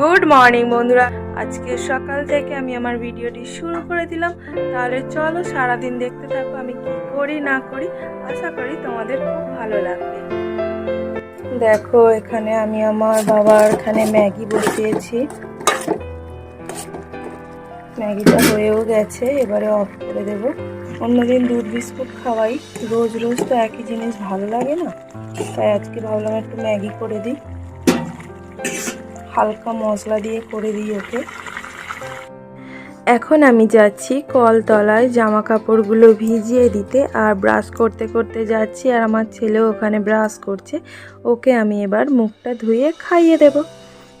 Good morning বন্ধুরা। আজকে সকাল থেকে আমি আমার ভিডিওটি শুরু করে দিলাম। তাহলে চলো সারাদিন দেখতে থাকো আমি কি করি, না করি। আশা করি তোমাদের খুব ভালো লাগবে। দেখো, এখানে আমি আমার বাবার এখানে ম্যাগি বসিয়েছি। ম্যাগিটা হয়েও গেছে, এবারে অফ করে দেব। অন্যদিন দুধ বিস্কুট খাওয়াই। রোজ রোজ তো একই জিনিস ভালো লাগে না। তাই আজকে ভাবলাম একটু ম্যাগি করে দিই। হালকা মশলা দিয়ে করে দিই ওকে। এখন আমি যাচ্ছি কলতলায় জামা কাপড়গুলো ভিজিয়ে দিতে আর ব্রাশ করতে করতে যাচ্ছি আর আমার ছেলেও ওখানে ব্রাশ করছে। ওকে আমি এবার মুখটা ধুয়ে খাইয়ে দেব।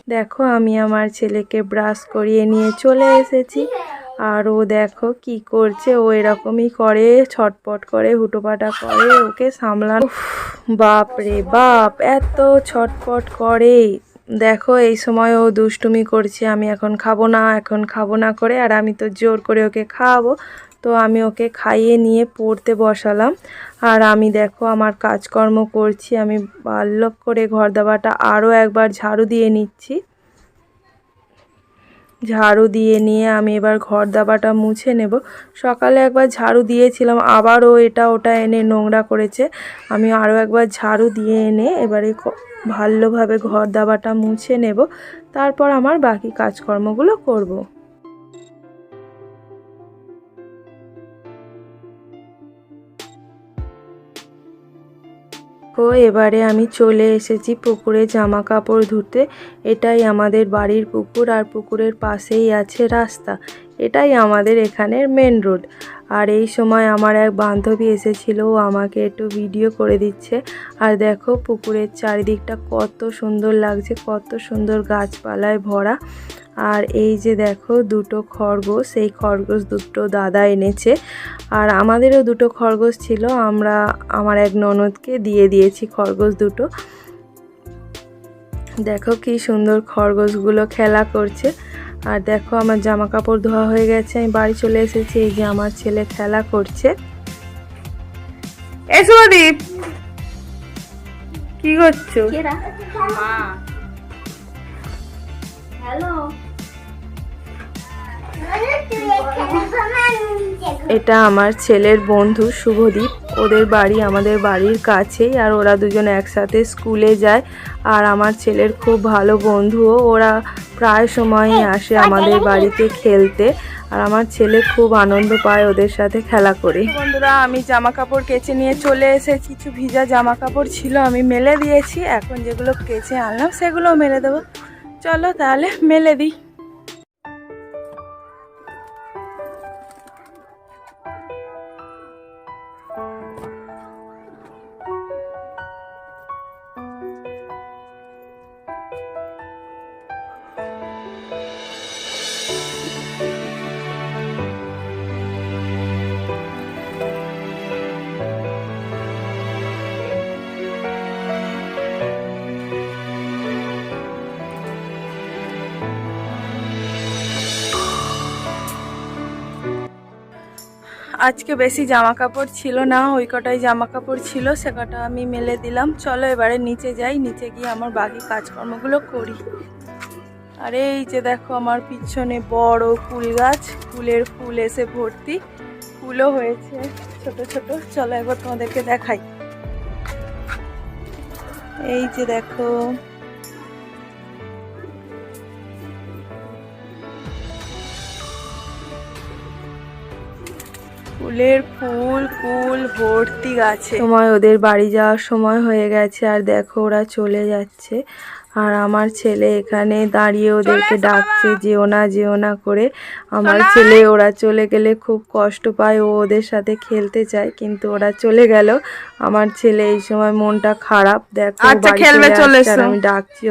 দেখো আমি আমার ছেলেকে ব্রাশ করিয়ে নিয়ে চলে এসেছি আর ও দেখো কি করছে, ও এরকমই করে, ছটপট করে, হুটোপাটা করে, ওকে সামলান। বাপ রে বাপ, এত ছটপট করে। দেখো, এই সময় ও দুষ্টুমি করছে, আমি এখন খাব না, এখন খাব না করে, আর আমি তো জোর করে ওকে খাওয়াবো। তো আমি ওকে খাইয়ে নিয়ে পড়তে বসালাম। আর আমি দেখো, আমার কাজকর্ম করছি, আমি বাল্যক করে ঘর দাবাটা আরও একবার ঝাড়ু দিয়ে নিচ্ছি। ঝাড়ু দিয়ে নিয়ে আমি এবার ঘর দাবাটা মুছে নেব। সকালে একবার ঝাড়ু দিয়েছিলাম, আবারও এটা ওটা এনে নোংরা করেছে। আমি আরও একবার ঝাড়ু দিয়ে এনে এবারে ভালোভাবে ঘর দাবাটা মুছে নেব। তারপর আমার বাকি কাজকর্মগুলো করব। ও এবারে আমি চলে এসেছি পুকুরে জামা কাপড় ধুতে। এটাই আমাদের বাড়ির পুকুর আর পুকুরের পাশেই আছে রাস্তা। এটাই আমাদের এখানের মেন রোড আর এই সময় আমার এক বান্ধবী এসেছিল, ও আমাকে একটু ভিডিও করে দিচ্ছে। আর দেখো, পুকুরের চারিদিকটা কত সুন্দর লাগছে, কত সুন্দর গাছপালায় ভরা। আর এই যে দেখো দুটো খরগোশ এই খরগোশ দুটো দাদা এনেছে। আর আমাদেরও দুটো খরগোশ ছিল আমরা আমার এক ননদকে দিয়ে দিয়েছি খরগোশ দুটো। দেখো কি সুন্দর খরগোশগুলো খেলা করছে। আর দেখো আমার জামা কাপড় ধোয়া হয়ে গেছে আমি বাড়ি চলে এসেছি এই যে আমার ছেলে খেলা করছে। এসো দীপ কি করছ? হ্যালো। এটা আমার ছেলের বন্ধু শুভদীপ। ওদের বাড়ি আমাদের বাড়ির কাছেই আর ওরা দুজন একসাথে স্কুলে যায়। আর আমার ছেলের খুব ভালো বন্ধুও ওরা প্রায় সময়ই আসে আমাদের বাড়িতে খেলতে। আর আমার ছেলে খুব আনন্দ পায় ওদের সাথে খেলা করে। বন্ধুরা, আমি জামা কাপড় কেচে নিয়ে চলে এসেছি। কিছু ভিজা জামা কাপড় ছিল, আমি মেলে দিয়েছি। এখন যেগুলো কেচে আনলাম, সেগুলোও মেলে দেবো। চলো তাহলে, মেলে দিই। আজকে বেশি জামা কাপড় ছিল না, ওই কটাই জামা কাপড় ছিল, সে কটা আমি মেলে দিলাম। চলো এবারে নিচে যাই, নিচে গিয়ে আমার বাকি কাজকর্মগুলো করি। আর এই যে দেখো আমার পিছনে বড় ফুল গাছ, ফুলের ফুল এসে ভর্তি। ফুলও হয়েছে ছোট ছোট। চলো একবার তোমাদেরকে দেখাই। এই যে দেখো ফুলের ফুল ফুল ভর্তি গাছে। সময় ওদের বাড়ি যাওয়ার সময় হয়ে গেছে আর দেখো ওরা চলে যাচ্ছে। আর আমার ছেলে এখানে দাঁড়িয়ে ওদেরকে ডাকছে যেও না যেও না করে। আমার ছেলে ওরা চলে গেলে খুব কষ্ট পায় ও ওদের সাথে খেলতে চায় কিন্তু ওরা চলে গেল। আমার ছেলে এই সময় মনটা খারাপ দেখো আচ্ছা। আমি ডাকছি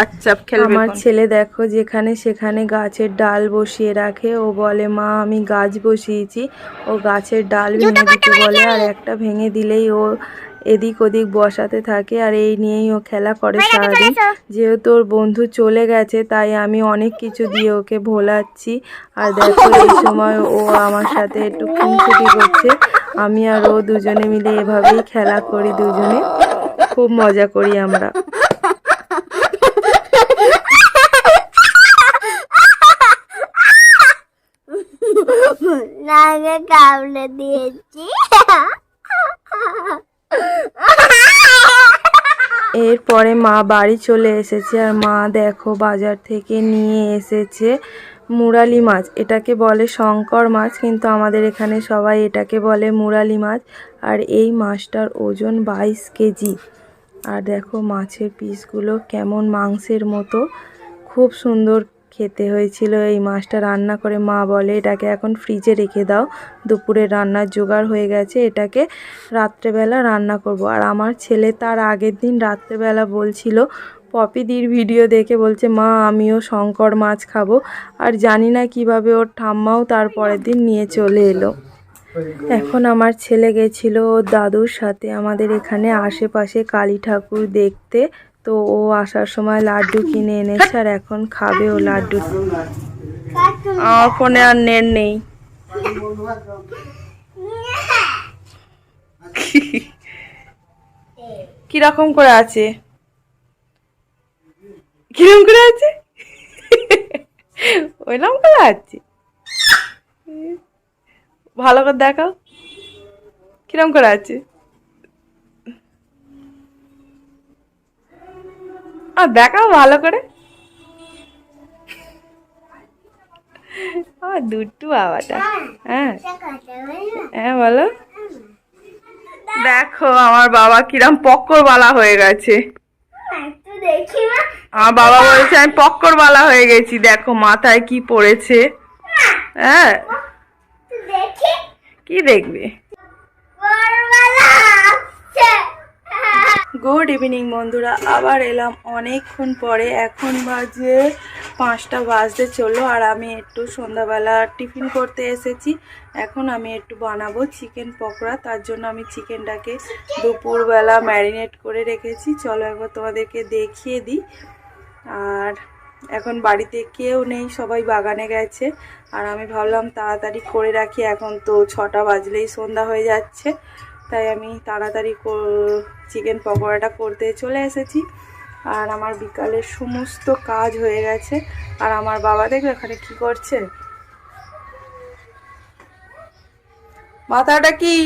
আচ্ছা খেলবে আমার। ছেলে দেখো যেখানে সেখানে গাছের ডাল বসিয়ে রাখে। ও বলে মা আমি গাছ বসিয়েছি। ও গাছের ডাল ভেঙে দিতে বলে আর একটা ভেঙে দিলেই ও এদিক ওদিক বসাতে থাকে আর এই নিয়েই ও খেলা করে সারাদিন। যেহেতু ওর বন্ধু চলে গেছে তাই আমি অনেক কিছু দিয়ে ওকে ভোলাচ্ছি। আর দেখো এই সময় ও আমার সাথে একটু খুনসুটি করছে। আমি আর ও দুজনে মিলে এভাবেই খেলা করি দুজনে। খুব মজা করি আমরা। কামড়ে দিয়েছি এরপরে মা বাড়ি চলে এসেছে আর মা দেখো বাজার থেকে নিয়ে এসেছে মুরালি মাছ। এটাকে বলে শঙ্কর মাছ, কিন্তু আমাদের এখানে সবাই এটাকে বলে মুরালি মাছ। আর এই মাছটার ওজন বাইশ কেজি। আর দেখো মাছের পিসগুলো কেমন মাংসের মতো। খুব সুন্দর খেতে হয়েছিল। এই মাছটা রান্না করে মা বলে, এটাকে এখন ফ্রিজে রেখে দাও। দুপুরে রান্নার জোগাড় হয়ে গেছে, এটাকে রাত্রেবেলা রান্না করব। আর আমার ছেলে তার আগের দিন রাত্রেবেলা বলছিল পপিদির ভিডিও দেখে বলছে, মা, আমিও শঙ্কর মাছ খাব। আর জানি না কীভাবে ওর ঠাম্মাও তার পরের দিন নিয়ে চলে এলো। এখন আমার ছেলে গেছিল দাদুর সাথে, আমাদের এখানে আশেপাশে কালী ঠাকুর দেখতে। তো ও আসার সময় লাড্ডু কিনে এনেছে আর এখন খাবে ও লাড্ডু। আমার ফোনে আর নেট নেই। কীরকম করে আছে? কীরকম করে আছে? ওইরকম করে আছে। ভালো করে দেখাও। কিরম করে আছে? আর দেখাও ভালো করে। আমার দুটু বাবাটা হ্যাঁ। হ্যাঁ বলো। দেখো আমার বাবা কিরম পক্কর বালা হয়ে গেছে। আমার বাবা বলছে আমি পক্কর বালা হয়ে গেছি। দেখো মাথায় কি পড়েছে? হ্যাঁ। কি দেখবে? গুড ইভিনিং বন্ধুরা। আবার এলাম অনেকক্ষণ পরে। এখন বাজে পাঁচটা বাজতে চলল আর আমি একটু সন্ধ্যাবেলা টিফিন করতে এসেছি। এখন আমি একটু বানাবো চিকেন পকোড়া। তার জন্য আমি চিকেনটাকে দুপুরবেলা ম্যারিনেট করে রেখেছি। চলো একবার তোমাদেরকে দেখিয়ে দিই। আর এখন বাড়িতে কেউ নেই, সবাই বাগানে গেছে। আর আমি ভাবলাম তাড়াতাড়ি করে রাখি। এখন তো ছটা বাজলেই সন্ধ্যা হয়ে যাচ্ছে। তাই আমি তাড়াতাড়ি চিকেন পকোড়াটা করতে চলে এসেছি আর আমার বিকালের সমস্ত কাজ হয়ে গেছে আর আমার বাবা দেখবে এখানে কি করছে মাথাটা কি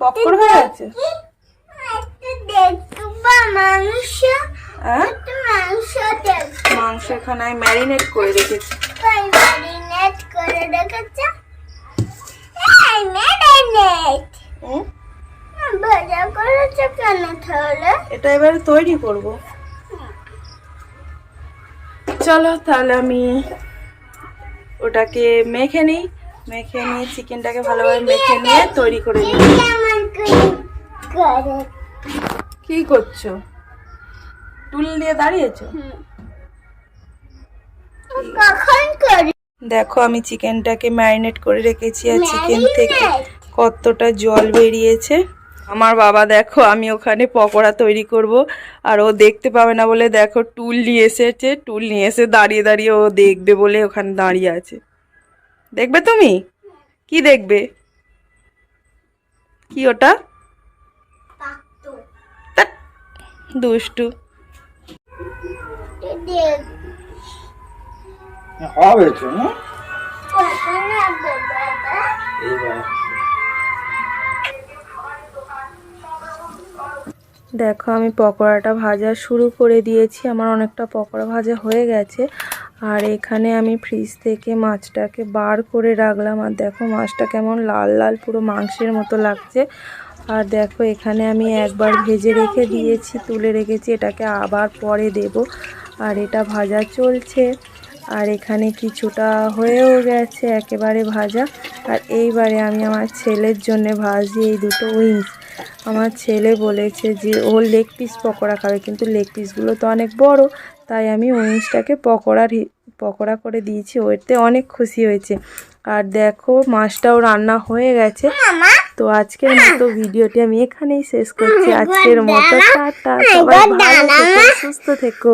পকোড় হয়ে গেছে দেখব মাংস হ্যাঁ মাংস এখানে ম্যারিনেট করে রেখেছি। ম্যারিনেট করে রেখেছে? তাহলে? এটা এবারে তৈরি করব। চলো তাহলে আমি ওটাকে মেখে নিই। মেখে নিয়ে চিকেনটাকে ভালোভাবে মেখে নিয়ে তৈরি করে নিই। কি করছ? টুল দাঁড়িয়েছো? দেখো আমি চিকেনটাকে ম্যারিনেট করে রেখেছি আর চিকেন থেকে কতটা জল বেরিয়েছে। আমার বাবা দেখো আমি ওখানে পকোড়া তৈরি করব আর ও দেখতে পাবে না বলে দেখো টুল নিয়ে এসেছে। টুল নিয়ে এসে দাঁড়িয়ে দাঁড়িয়ে ও দেখবে বলে ওখানে দাঁড়িয়ে আছে। দেখবে তুমি? কি দেখবে? কি ওটা? দুষ্টু। হবে তো না দেখো আমি পকোড়াটা ভাজা শুরু করে দিয়েছি। আমার অনেকটা পকোড়া ভাজা হয়ে গেছে। আর এখানে আমি ফ্রিজ থেকে মাছটাকে বার করে রাখলাম। আর দেখো মাছটা কেমন লাল লাল পুরো মাংসের মতো লাগছে। আর দেখো এখানে আমি একবার ভেজে রেখে দিয়েছি তুলে রেখেছি। এটাকে আবার পরে দেব। আর এটা ভাজা চলছে। আর এখানে কিছুটা হয়েও গেছে একেবারে ভাজা। আর এইবারে আমি আমার ছেলের জন্য ভাজি এই দুটো উইংস। আমার ছেলে বলেছে যে ও লেগ পিস পকোড়া খাবে কিন্তু লেগ পিসগুলো তো অনেক বড় তাই আমি উইংসটাকে পকোড়ার পকোড়া করে দিয়েছি ওতে অনেক খুশি হয়েছে। আর দেখো মাছটাও রান্না হয়ে গেছে। তো আজকের মতো ভিডিওটি আমি এখানেই শেষ করছি। আজকের মতো টাটা সবাই ভালো থেকো সুস্থ থেকো।